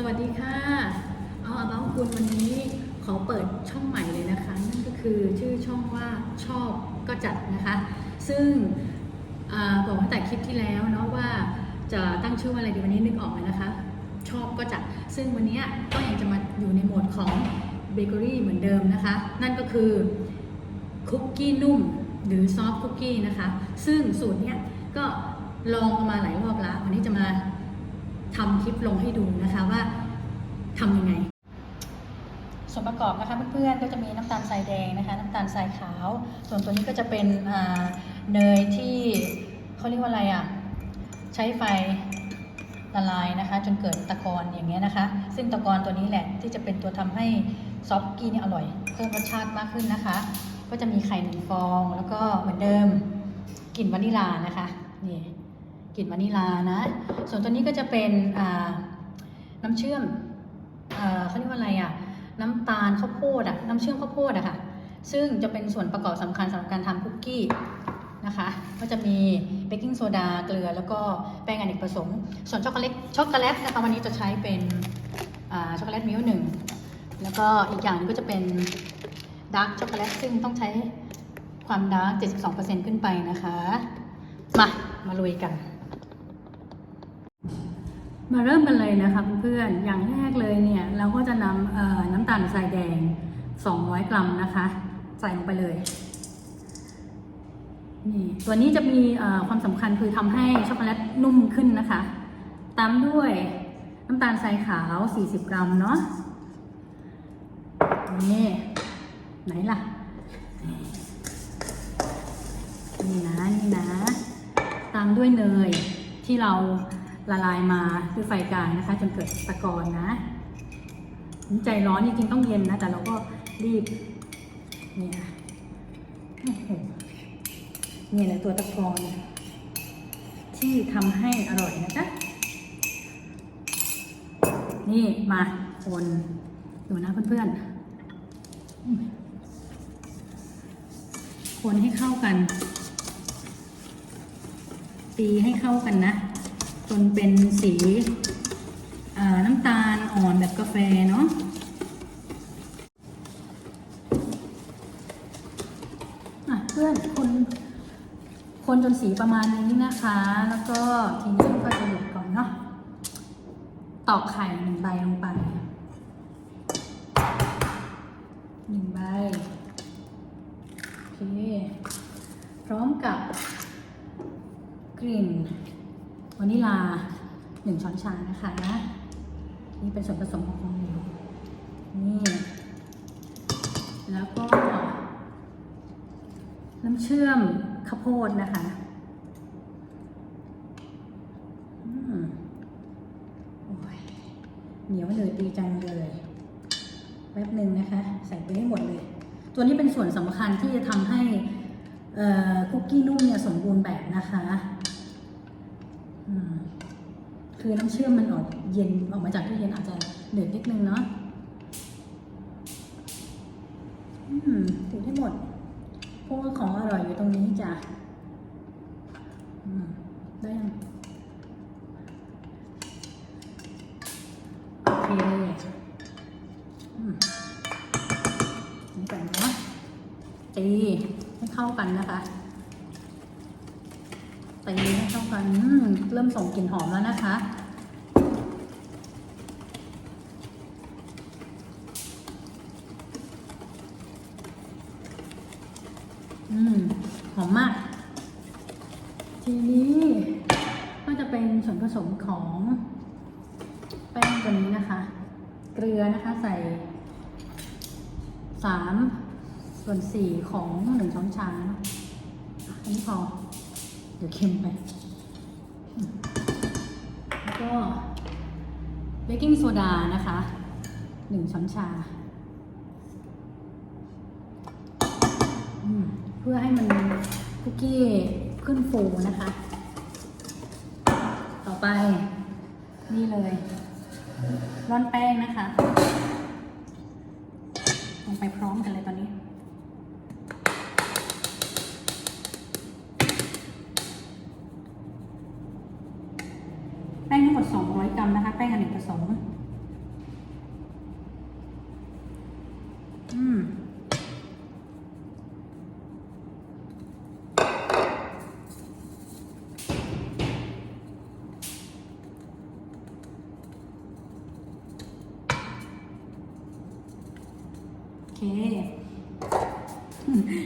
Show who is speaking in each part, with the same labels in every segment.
Speaker 1: สวัสดีค่ะเอาอาบ้าคุณวันนี้ขอเปิดช่องใหม่เลยนะคะ นั่นก็คือชื่อช่องว่าชอบก็จัดนะคะ ซึ่งอบอกตั้งแต่คลิปที่แล้วเนาะว่าจะตั้งชื่อว่าอะไรดีวันนี้นึกออกเลยนะคะ ชอบก็จัด ซึ่งวันนี้ก็ยังจะมาอยู่ในโหมดของเบเกอรี่เหมือนเดิมนะคะ นั่นก็คือคุกกี้นุ่มหรือซอฟต์คุกกี้นะคะ ซึ่งสูตรเนี้ยก็ลองมาหลายรอบแล้ววันนี้จะมา ทำคลิปลงให้ดูนะคะว่าทำยังไง ส่วนประกอบนะคะเพื่อนๆก็จะมีน้ำตาลทรายแดงนะคะ น้ำตาลทรายขาว ส่วนตัวนี้ก็จะเป็นเนยที่เขาเรียกว่าอะไรอะใช้ไฟละลายนะคะ จนเกิดตะกอนอย่างเงี้ยนะคะ ซึ่งตะกอนตัวนี้แหละที่จะเป็นตัวทำให้ซอฟต์กี้นี่อร่อย เพิ่มรสชาติมากขึ้นนะคะ ก็จะมีไข่หนึ่งฟองแล้วก็เหมือนเดิมกลิ่นวานิลลานะคะนี่ กลิ่นวานิลานะ ส่วนตัวนี้ก็จะเป็นน้ำเชื่อมเขาเรียกว่าอะไรอะน้ำตาลข้าวโพดอะน้ำเชื่อมข้าวโพดอะค่ะ ซึ่งจะเป็นส่วนประกอบสำคัญสำหรับการทำคุกกี้นะคะ ก็จะมีเบกกิ้งโซดาเกลือ แล้วก็แป้งอเนกประสงค์ ส่วนช็อกโกแลตช็อกโกแลตนะคะวันนี้จะใช้เป็นช็อกโกแลตมิลค์หนึ่งแล้วก็อีกอย่างนึงก็จะเป็นดาร์กช็อกโกแลตซึ่งต้องใช้ความดาร์ก72%ขึ้นไปนะคะ มา มาลุยกัน มาเริ่มกันเลยนะคะเพื่อนๆอย่างแรกเลยเนี่ยเราก็จะนำน้ำตาลทรายแดง 200 กรัมนะคะใส่ลงไปเลยนี่ตัวนี้จะมีความสำคัญคือทำให้ช็อกโกแลตนุ่มขึ้นนะคะ ตามด้วยน้ำตาลทรายขาว 40 กรัมเนาะนี่ไหนล่ะ นี่นะนี่นะ ตามด้วยเนยที่เรา ละลายมาด้วยไฟกลางนะคะ จนเกิดตะกอนนะใจร้อนจริงๆต้องเย็นนะ แต่เราก็รีบเนี่ยโอ้โหนี่แหละตัวตะกอนที่ทำให้อร่อยนะจ๊ะนี่มาคนดูนะเพื่อนๆ คนให้เข้ากัน ตีให้เข้ากันนะ จนเป็นสีน้ำตาลอ่อนแบบกาแฟเนาะอะเพื่อนคนคนจนสีประมาณนี้นะคะ แล้วก็ทีนี้ก็จะหยุดก่อนเนาะตอกไข่หนึ่งใบลงไปหนึ่งใบโอเคพร้อมกับกลิ่น วานิลาหนึ่งช้อนชานะคะ นี่เป็นส่วนผสมของของเหลวนี่ แล้วก็ น้ำเชื่อมข้าวโพดนะคะอืมโอ้ยเหนียวเลยดีจังเลยแป๊บหนึ่งนะคะ ใส่ไปให้หมดเลย ตัวนี้เป็นส่วนสำคัญที่จะทำให้คุกกี้นุ่มเนี่ยสมบูรณ์แบบนะคะ คือน้ำเชื่อมมันออกเย็นออกมาจากตู้เย็นอาจจะเหนืดนิดนึงเนาะอืมถึงให้หมด พว่าของอร่อยอยู่ตรงนี้จ้ะได้ยังโอเคนี่ก่อนเนาะตีให้เข้ากันนะคะตี ให้เข้ากันเริ่มส่งกลิ่นหอมแล้วนะคะ อืม หอมมาก ทีนี้ก็จะเป็นส่วนผสมของ แป้งตัวนี้นะคะ เกลือนะคะใส่สามส่วนสี่ของหนึ่งช้อนชาเนาะอันนี้พอ เดี๋ยวเค็มไป ก็เบกกิ้งโซดานะคะหนึ่งช้อนชา เพื่อให้มันคุกกี้ขึ้นฟูนะคะ ต่อไป นี่เลย ร่อนแป้งนะคะ ลงไปพร้อม อืมโอเค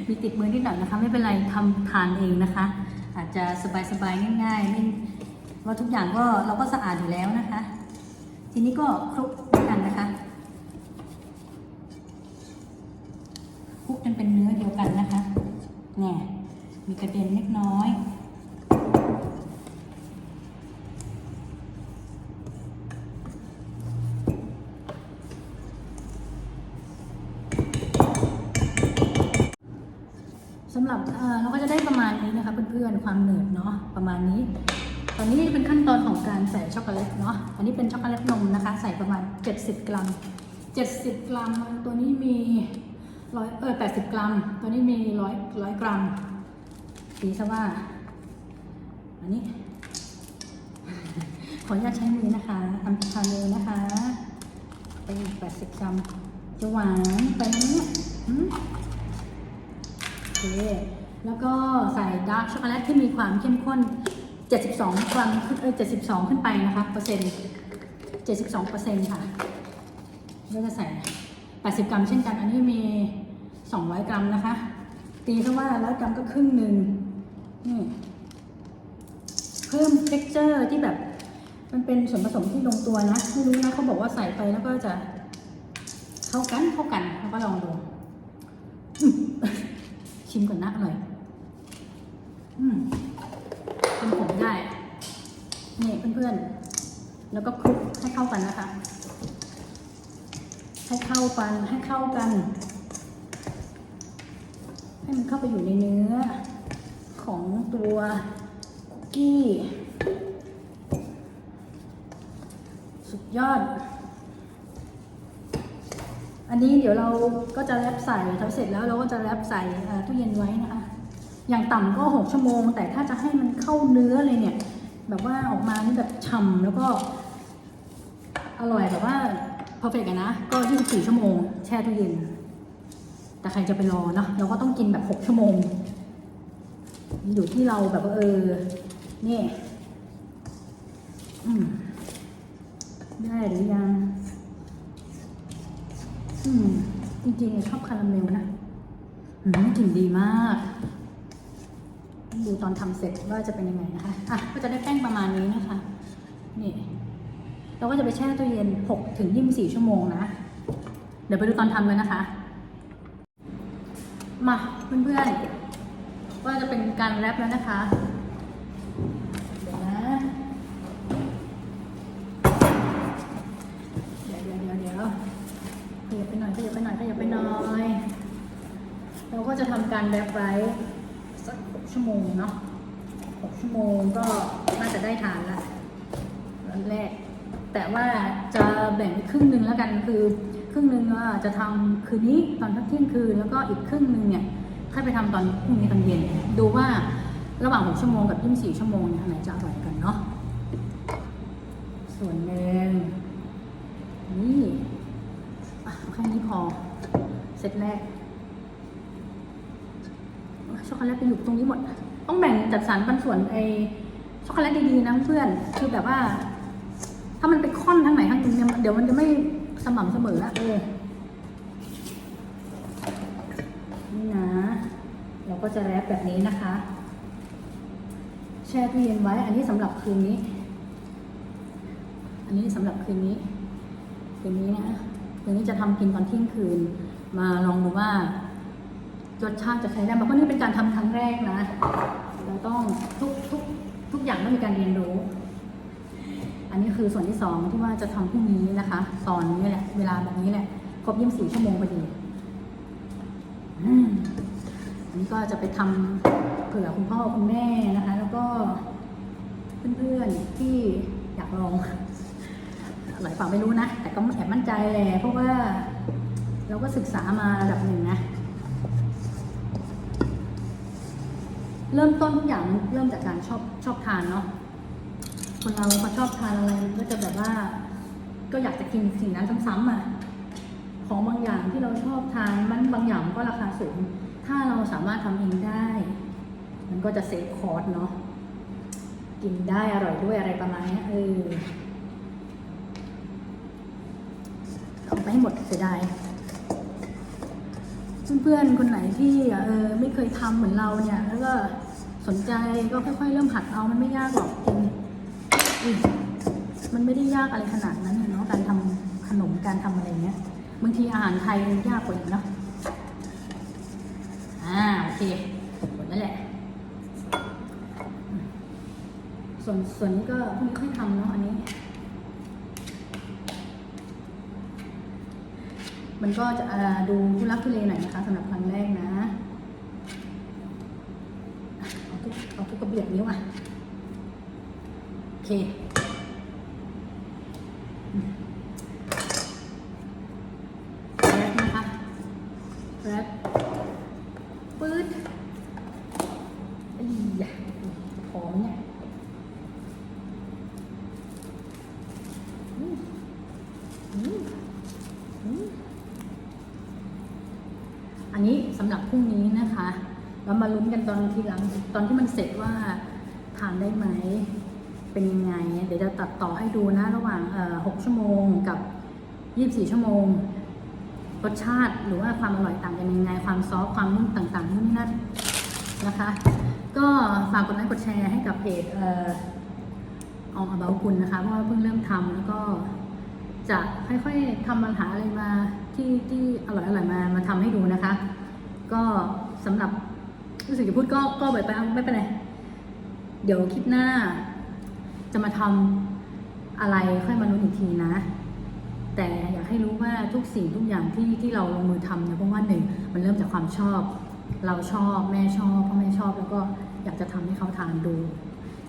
Speaker 1: มีติดมือนิดหน่อยนะคะ ไม่เป็นไรทำทานเองนะคะ อาจจะสบายๆง่ายๆไม่ว่าทุกอย่างก็เราก็สะอาดอยู่แล้วนะคะ ทีนี้ก็คลุกำหรับเออเราก็จะได้ประมาณนี้นะคะเพื่อนๆความเหนืดเนาะประมาณนี้ ตอนนี้เป็นขั้นตอนของการใส่ช็อกโกแลตเนาะอันนี้เป็นช็อกโกแลตนมนะคะ ใส่ประมาณ 70 กรัม 70 กรัม ตัวนี้มีร้อยเออ80กรัม ตัวนี้มีร้อยร้อยกรัมดีซะว่า อันนี้ ขออนุญาตใช้มือนะคะทำทานเลยนะคะไปอีก80กรัม จะหวานไปไหมเนี่ยหืม เค แล้วก็ใส่ดาร์กช็อกโกแลตที่มีความเข้มข้น 72กรัมขึ้นเออ72 ขึ้นไปนะคะเปอร์เซ็นต์72เปอร์เซ็นต์ค่ะแล้วจะใส่ 80 กรัมเช่นกันอันนี้มี 200 กรัมนะคะ ตีซะว่า 100 กรัมก็ครึ่งหนึ่งนี่เพิ่ม texture ที่แบบมันเป็นส่วนผสมที่ลงตัวนะไม่รู้นะเขาบอกว่าใส่ไปแล้วก็จะ เข้ากันเข้ากันแล้วก็ลองดู ชิมก่อนนะอร่อย อืมเป็นผมได้นี่เพื่อนๆ แล้วก็คลุกให้เข้ากันนะคะ ให้เข้ากันให้เข้ากัน ให้มันเข้าไปอยู่ในเนื้อ ของตัวคุกกี้ สุดยอด อันนี้เดี๋ยวเราก็จะแรปใส่ทำเสร็จแล้วเราก็จะแรปใส่ตู้เย็นไว้นะคะ อย่างต่ำก็ 6 ชั่วโมง แต่ถ้าจะให้มันเข้าเนื้อเลยเนี่ย แบบว่าออกมานี่แบบฉ่ำแล้วก็ อร่อยแบบว่า perfect อะนะ ก็ 24 ชั่วโมง แช่ตู้เย็น แต่ใครจะไปรอเนาะเราก็ต้องกินแบบ 6 ชั่วโมง อยู่ที่เราแบบว่าเออนี่ได้หรือยัง อืม จริงๆ ชอบคาราเมลนะอืมกลิ่นดีมาก ดูตอนทำเสร็จว่าจะเป็นยังไงนะคะ อะ ก็จะได้แป้งประมาณนี้นะคะ นี่เราก็จะไปแช่ตู้เย็น6ถึง24ชั่วโมงนะ เดี๋ยวไปดูตอนทำกันนะคะ มาเพื่อนๆ ว่าจะเป็นการแรปแล้วนะคะ เดี๋ยวนะ เดี๋ยวเดี๋ยวเดี๋ยวเดี๋ยวขยับไปหน่อยขยับไปหน่อยขยับไปหน่อย เรา ก็จะทำการแรปไว้สักหกชั่วโมงเนาะหกชั่วโมงก็น่าจะได้ทานละวันแรก แต่ว่าจะแบ่งครึ่งหนึ่งแล้วกันคือ ครึ่งหนึ่งว่าจะทำคืนนี้ตอนพักเที่ยงคืนแล้วก็อีกครึ่งหนึ่งเนี่ยค่อยไปทำตอนพรุ่งนี้ตอนเย็น ดูว่าระหว่าง 6 ชั่วโมงกับ 24 ชั่วโมงเนี่ยอันไหนจะอร่อยกันเนาะส่วนหนึ่งนี่แค่นี้พอเสร็จแรก ช็อกโกแลตไปอยู่ตรงนี้หมด ต้องแบ่งจัดสรรปันส่วนไอช็อกโกแลตดีๆนะเพื่อน คือแบบว่า ถ้ามันไปค่อนทั้งไหนทั้งนึงเนี่ยเดี๋ยวมันจะไม่สม่ำเสมอละเออนี่นะ เราก็จะแรปแบบนี้นะคะ แช่ตู้เย็นไว้ อันนี้สำหรับคืนนี้ อันนี้สำหรับคืนนี้ คืนนี้นะคืนนี้จะทำกินตอนเที่ยงคืน มาลองดูว่า รสชาติจะใช้ได้เพราะนี่เป็นการทำครั้งแรกนะ เราต้องทุกทุกทุกอย่างต้องมีการเรียนรู้ อันนี้คือส่วนที่สองที่ว่าจะทำพรุ่งนี้นะคะตอนนี้แหละ เวลาแบบนี้แหละ ครบยี่สิบสี่ชั่วโมงพอดีอันนี้ก็จะไปทำเผื่อคุณพ่อคุณแม่นะคะ แล้วก็เพื่อนๆที่อยากลองอร่อยเปล่าไม่รู้นะ แต่ก็แอบมั่นใจแหละเพราะว่าเราก็ศึกษามาระดับหนึ่งนะ เริ่มต้นทุกอย่างเริ่มจากการชอบชอบทานเนาะคนเราพอชอบทานอะไรก็จะแบบว่า ก็อยากจะกินสิ่งนั้นซ้ำๆอะของบางอย่างที่เราชอบทานมันบางอย่างก็ราคาสูง ถ้าเราสามารถทำเองได้ มันก็จะเซฟคอร์สเนาะกินได้อร่อยด้วยอะไรประมาณนี้เออเอาไปให้หมดเสียดายเพื่อนๆคนไหนที่เออไม่เคยทำเหมือนเราเนี่ยแล้วก็ สนใจก็ค่อยๆ เริ่มหัดเอามันไม่ยากหรอกกินอุ๊ยมันไม่ได้ยากอะไรขนาดนั้นเนาะการทำขนมการทำอะไรเงี้ยบางทีอาหารไทยมันยากกว่าอีกเนาะอ่าโอเคหมดแล้วแหละ ส่วนส่วนนี้ก็พรุ่งนี้ค่อยทำเนาะอันนี้ มันก็จะดูทุลักทุเลหน่อยนะคะสำหรับครั้งแรกนะเอาทุ ก็เบื่อนี้ว่ะ โอเคอืมแรปนะคะแรปปื๊ดอียะหอมเนี่ย อืมอืมอืมอันนี้สำหรับพรุ่งนี้นะคะ เรามาลุ้นกันตอน ทีหลังตอนที่มันเสร็จว่าทานได้ไหมเป็นยังไง เดี๋ยวจะตัดต่อให้ดูนะระหว่างเอ่อ6ชั่วโมงกับ24ชั่วโมง รสชาติหรือว่าความอร่อยต่างกันยังไง ความซอฟความนุ่มต่างๆนู่นนี่นั่นนะคะ ก็ฝากกดไลค์กดแชร์ให้กับเพจเอ่อออกอาบาคุณนะคะ เพราะว่าเพิ่งเริ่มทำแล้วก็จะค่อยๆทำปัญหาอะไรมาที่ที่อร่อยอร่อยมามาทำให้ดูนะคะ ก็สำหรับ รู้สึกจะพูดก็ก็ไปไปไม่เป็นไร เดี๋ยวคลิปหน้า จะมาทำอะไรค่อยมาลุ้นอีกทีนะ แต่อยากให้รู้ว่าทุกสิ่งทุกอย่างที่ที่เราลงมือทำเนี่ยเพราะว่าหนึ่งมันเริ่มจากความชอบ เราชอบแม่ชอบพ่อแม่ชอบแล้วก็อยากจะทำให้เขาทานดู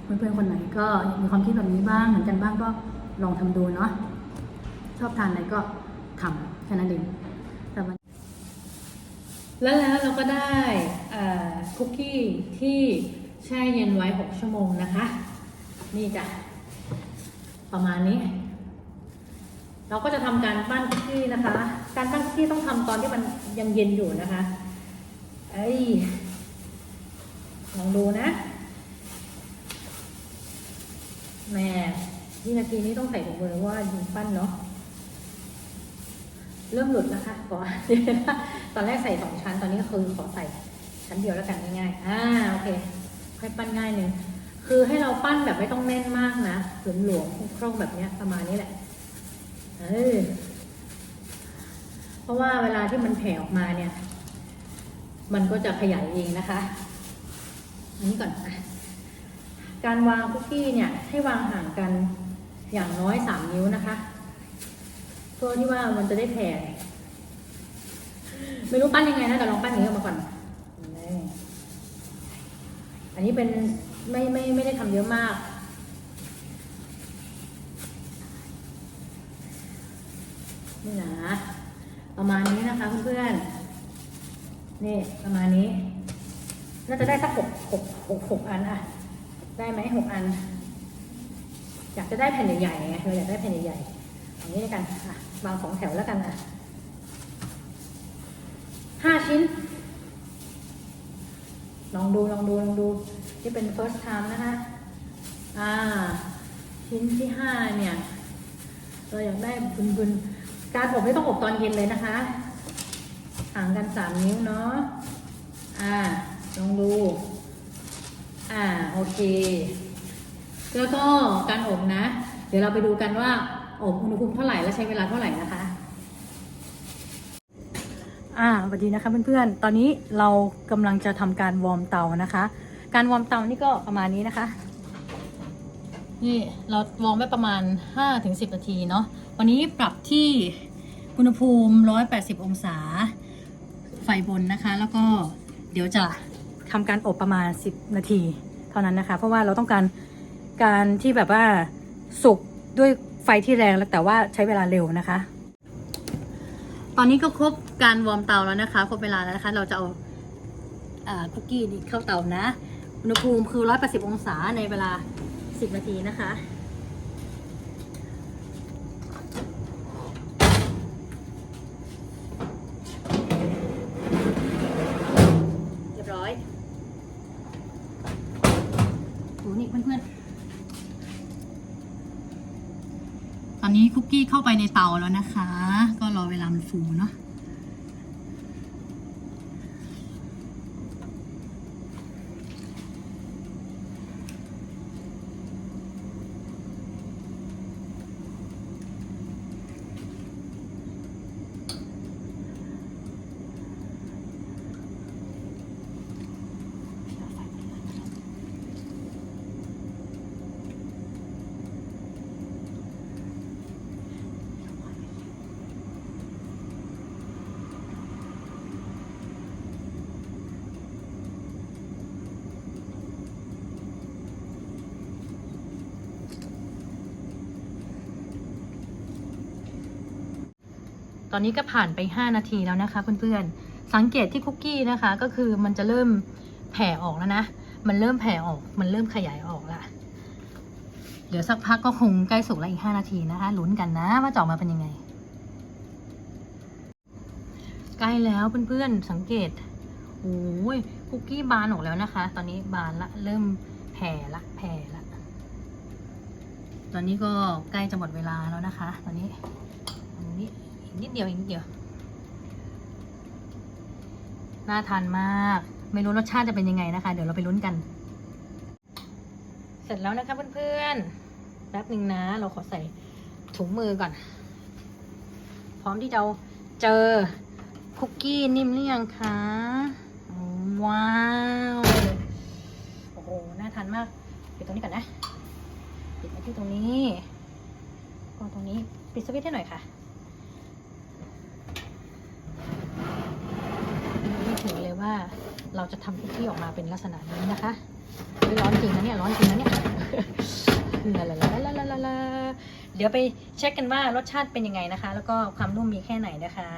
Speaker 1: เพื่อนๆคนไหนก็มีความคิดแบบนี้บ้างเหมือนกันบ้างก็ลองทำดูเนาะชอบทานอะไรก็ทำแค่นั้นเอง แล้วแล้วเราก็ได้คุกกี้ที่แช่เย็นไว้ 6 ชั่วโมงนะคะ นี่จ้ะ ประมาณนี้ เราก็จะทำการปั้นคุกกี้นะคะ การปั้นคุกกี้ต้องทำตอนที่มันยังเย็นอยู่นะคะ เอ้ย ลองดูนะแหม่ที่นาทีนี้ต้องใส่ถุงมือว่ายิงปั้นเนาะ เริ่มหลุดนะคะขอตอนแรกใส่สองชั้น ตอนนี้ก็คือขอใส่ชั้นเดียวแล้วกันง่ายๆอ่าโอเค ค่อยปั้นง่ายหนึ่งคือให้เราปั้นแบบไม่ต้องแน่นมากนะหลวมๆคล่องๆแบบเนี้ยประมาณนี้แหละเออเพราะว่าเวลาที่มันแผ่ออกมาเนี่ย มันก็จะขยายเองนะคะอันนี้ก่อนการวางคุกกี้เนี่ยให้วางห่างกันอย่างน้อยสามนิ้วนะคะ พื่อที่ว่ามันจะได้แผ่ไม่รู้ปั้นยังไงนะแต่ลองปั้นอย่างนี้ออกมาก่อน อันนี้เป็นไม่ไม่ไม่ได้ทำเยอะมากนี่นะประมาณนี้นะคะเพื่อนๆ นี่ประมาณนี้ น่าจะได้สักหกหกหกหกอันอะได้ไหมหกอัน อยากจะได้แผ่นใหญ่ๆไงเราอยากได้แผ่นใหญ่ๆอย่างนี้แล้วยกันอะ วางสองแถวแล้วกันอะห้าชิ้น ลองดูลองดูลองดูที่เป็น first time นะคะ อ่า ชิ้นที่ห้าเนี่ย เราอยากได้บุนๆการอบไม่ต้องอบตอนเย็นเลยนะคะห่างกันสามนิ้วเนาะ อ่า ลองดู อ่า โอเค แล้วก็การอบนะ เดี๋ยวเราไปดูกันว่า อบอุณหภูมิเท่าไหร่และใช้เวลาเท่าไหร่นะคะ อ่าสวัสดีนะคะเพื่อนๆ ตอนนี้เรากำลังจะทำการวอร์มเตานะคะ การวอร์มเตานี่ก็ประมาณนี้นะคะ นี่เราวอร์มไว้ประมาณ 5-10 นาทีเนาะ วันนี้ปรับที่อุณหภูมิ 180 องศา ไฟบนนะคะ แล้วก็เดี๋ยวจะทำการอบประมาณ 10 นาที เท่านั้นนะคะ เพราะว่าเราต้องการการที่แบบว่าสุกด้วย ไฟที่แรงแล้วแต่ว่าใช้เวลาเร็วนะคะ ตอนนี้ก็ครบการวอร์มเตาแล้วนะคะ ครบเวลาแล้วนะคะ เราจะเอาคุกกี้นี้เข้าเตานะ อุณหภูมิคือ 180 องศาในเวลา 10 นาทีนะคะเรียบร้อยดูนี่เพื่อนๆ ตอนนี้คุกกี้เข้าไปในเตาแล้วนะคะ ก็รอเวลามันฟูเนาะ ตอนนี้ก็ผ่านไป 5 นาทีแล้วนะคะเพื่อนๆ สังเกตที่คุกกี้นะคะ ก็คือมันจะเริ่มแผ่ออกแล้วนะ มันเริ่มแผ่ออก มันเริ่มขยายออกละ เดี๋ยวสักพักก็คงใกล้สุกแล้วอีก 5 นาทีนะคะ ลุ้นกันนะว่าจะออกมาเป็นยังไง ใกล้แล้วเพื่อนๆ สังเกต โอ้ยคุกกี้บานออกแล้วนะคะ ตอนนี้บานละ เริ่มแผ่ละ แผ่ละ ตอนนี้ก็ใกล้จะหมดเวลาแล้วนะคะ ตอนนี้ นิดเดียวอีกนิดเดียว น่าทานมาก ไม่รู้รสชาติจะเป็นยังไงนะคะ เดี๋ยวเราไปลุ้นกัน เสร็จแล้วนะคะเพื่อนๆ แป๊บหนึ่งนะ เราขอใส่ถุงมือก่อน พร้อมที่จะเจอคุกกี้นิ่มหรือยังคะ ว้าว โอ้โห น่าทานมากปิดตรงนี้ก่อนนะ ปิดไว้ที่ตรงนี้ก็ตรงนี้ ปิดสวิตช์ให้หน่อยค่ะนี่ถือ เลยว่าเราจะทำคุกกี้ออกมาเป็นลักษณะนี้นะคะร้อนจริงนะเนี่ยร้อนจริงนะเนี่ยลาลาลาลาลาลาเดี๋ยวไปเช็คกันว่ารสชาติเป็นยังไงนะคะ แล้วก็ความนุ่มมีแค่ไหนนะคะ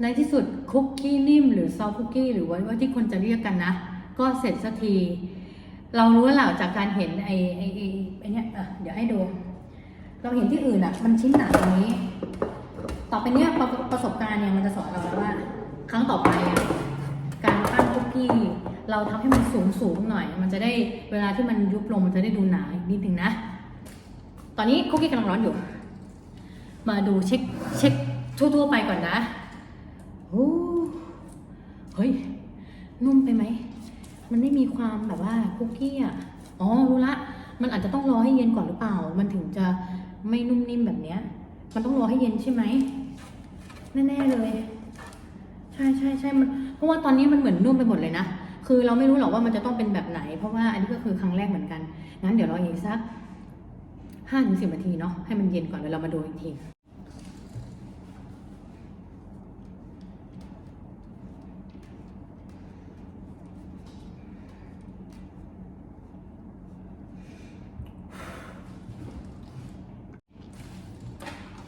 Speaker 1: ในที่สุดคุกกี้นิ่มหรือซอฟคุกกี้หรือว่าที่คนจะเรียกกันนะ ก็เสร็จสักที เรารู้แล้วแหละจากการเห็นไอ้ไอ้ไอ้ไอ้เนี่ยเดี๋ยวให้ดู เราเห็นที่อื่นอะ มันชิ้นหนาตรงนี้ ต่อไปเนี้ยประประสบการณ์เนี่ยมันจะสอนเราแล้วว่า ครั้งต่อไปอะการปั้นคุกกี้เราทำให้มันสูงสูงหน่อย มันจะได้เวลาที่มันยุบลงมันจะได้ดูหนาอีกนิดนึงนะ ตอนนี้คุกกี้กำลังร้อนอยู่ มาดูเช็คเช็คทั่วๆไปก่อนนะโอ้เฮ้ยนุ่มไปไหม มันไม่มีความแบบว่าคุกกี้อะอ๋อรู้ละ มันอาจจะต้องรอให้เย็นก่อนหรือเปล่า มันถึงจะไม่นุ่มนิ่มแบบเนี้ย มันต้องรอให้เย็นใช่ไหมแน่ๆเลย ใช่ใช่ใช่มันเพราะว่าตอนนี้มันเหมือนนุ่มไปหมดเลยนะคือเราไม่รู้หรอกว่ามันจะต้องเป็นแบบไหน เพราะว่าอันนี้ก็คือครั้งแรกเหมือนกันงั้นเดี๋ยวรออีกสักห้าถึงสิบนาทีเนาะให้มันเย็นก่อนเดี๋ยวเรามาดูอีกที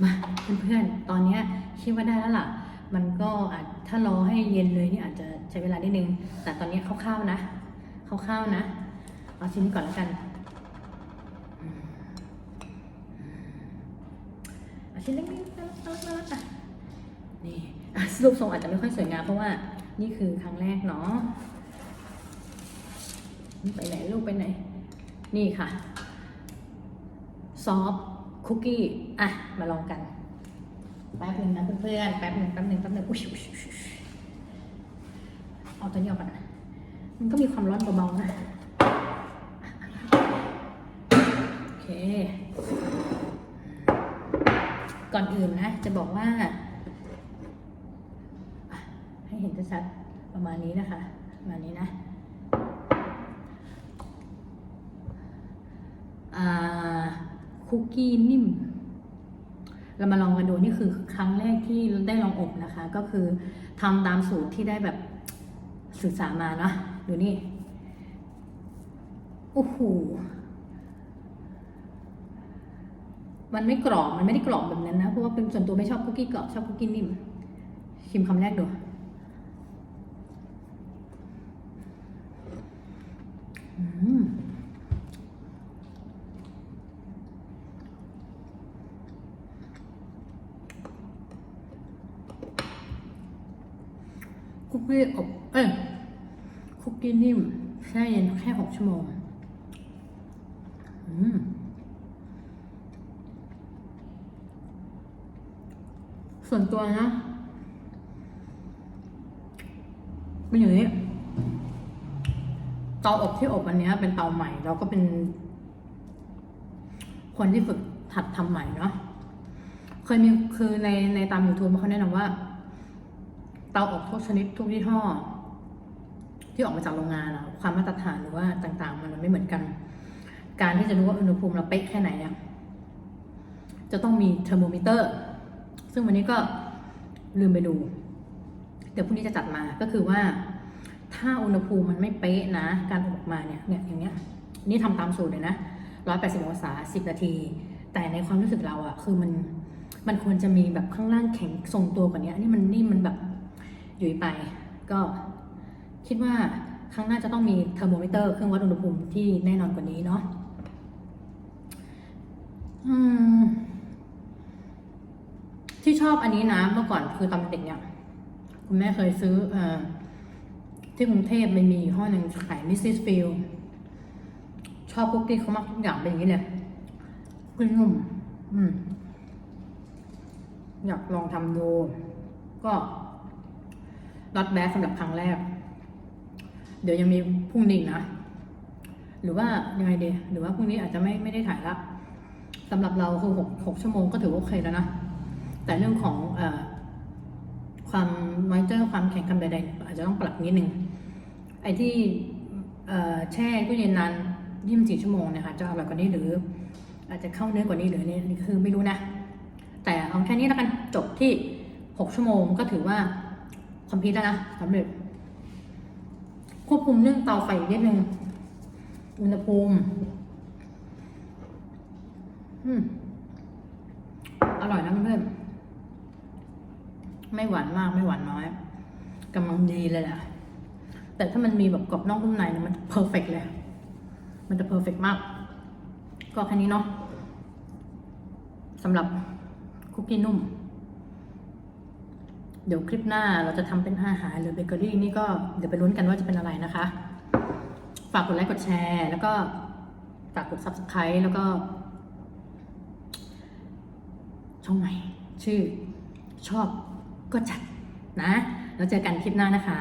Speaker 1: มา เพื่อนๆ ตอนนี้คิดว่าได้แล้วล่ะ มันก็อาจถ้ารอให้เย็นเลยนี่อาจจะใช้เวลานิดนึง แต่ตอนนี้คร่าวๆนะคร่าวๆนะ เอาชิ้นก่อนแล้วกัน เอาชิ้นเล็กๆน่ารักน่ารักน่ารักอะนี่อะรูปทรงอาจจะไม่ค่อยสวยงามเพราะว่านี่คือครั้งแรกเนาะไปไหนลูกไปไหน นี่ค่ะ ซอฟคุกกี้ อะ มาลองกัน แป๊บหนึ่งนะเพื่อนๆ แป๊บหนึ่งแป๊บหนึ่งแป๊บหนึ่งอุ้ยเอาตัวนี้ออกก่อนนะมันก็มีความร้อนเบาๆนะ โอเค ก่อนอื่นนะ จะบอกว่า ให้เห็นชัดๆประมาณนี้นะคะ ประมาณนี้นะอ่าคุกกี้นิ่ม เรามาลองกันดูนี่คือครั้งแรกที่ได้ลองอบนะคะ ก็คือทำตามสูตรที่ได้แบบศึกษามาเนาะดูนี่โอ้โหมันไม่กรอบมันไม่ได้กรอบแบบนั้นนะเพราะว่าเป็นส่วนตัวไม่ชอบคุกกี้กรอบชอบคุกกี้นิ่มชิมคำแรกดู อืม คุกกี้อบเอ้ยคุกกี้นิ่มแช่เย็นแค่หกชั่วโมงอืมส่วนตัวนะเป็นอย่างนี้เตาอบที่อบอันนี้เป็นเตาใหม่เราก็เป็น คนที่ฝึกหัดทำใหม่เนาะเคยมีคือในในตาม YouTube เขาแนะนำว่า เตาอบทุกชนิดทุกยี่ห้อ ที่ออกมาจากโรงงานอะความมาตรฐานหรือว่าต่างๆ มันไม่เหมือนกัน การที่จะรู้ว่าอุณหภูมิเราเป๊ะแค่ไหนอะจะต้องมีเทอร์โมมิเตอร์ ซึ่งวันนี้ก็ลืมไปดู เดี๋ยวพรุ่งนี้จะจัดมาก็คือว่า ถ้าอุณหภูมิมันไม่เป๊ะนะ การอบอกมาเนี่ยเนี่ยอย่างเงี้ย นี่ทำตามสูตรเลยนะร้อยแปดสิบองศาสิบนาที แต่ในความรู้สึกเราอะคือมันมันควรจะมีแบบข้างล่างแข็งทรงตัวกว่านี้อันนี้มันนี่มันแบบ อยู่ไป ก็คิดว่าครั้งหน้าจะต้องมีเทอร์โมมิเตอร์เครื่องวัดอุณหภูมิที่แน่นอนกว่านี้เนาะที่ชอบอันนี้นะเมื่อก่อนคือตอนเด็กเนี่ยคุณแม่เคยซื้ออที่กรุงเทพมันมีห้อหนึ่งขายมิสซิสฟิลชอบคุกกี้เขามากทุกอย่างเป็นอย่างนี้เลยคุกกี้นุ่มอยากลองทำดู ก็ รัดแบสสำหรับครั้งแรก เดี๋ยวยังมีพรุ่งนี้นะ หรือว่ายังไงดีหรือว่าพรุ่งนี้อาจจะไม่ไม่ได้ถ่ายละสำหรับเราคือหกหกชั่วโมงก็ถือว่าโอเคแล้วนะ แต่เรื่องของอความมอยเจอร์ความแข็งคำใดๆอาจจะต้องปรับนิดนึง ไอ้ที่แช่ตู้เย็นนานยี่สิบสี่ชั่วโมงนะคะจะอร่อยกว่านี้หรือ อาจจะเข้าเนื้อกว่านี้หรือนี่นี่คือไม่รู้นะ แต่เอาแค่นี้แล้วกันจบที่หกชั่วโมงก็ถือว่า คอมพิวแล้วนะสำเร็จ ควบคุมเรื่องเตาไฟอีกนิดนึงอุณหภูมิอร่อยนะเพื่อนไม่หวานมากไม่หวานน้อยกำลังดีเลยแหละแต่ถ้ามันมีแบบกรอบนอกนุ่มในเนี่ยมันเพอร์เฟกเลย มันจะเพอร์เฟกมาก ก็แค่นี้เนาะสำหรับคุกกี้นุ่ม เดี๋ยวคลิปหน้าเราจะทำเป็นอาหารหรือเบเกอรี่นี่ก็เดี๋ยวไปลุ้นกันว่าจะเป็นอะไรนะคะ ฝากกดไลค์กดแชร์ แล้วก็ฝากกด subscribe แล้วก็ ช่องใหม่ชื่อชอบก็จัดนะ แล้วเจอกันคลิปหน้านะคะ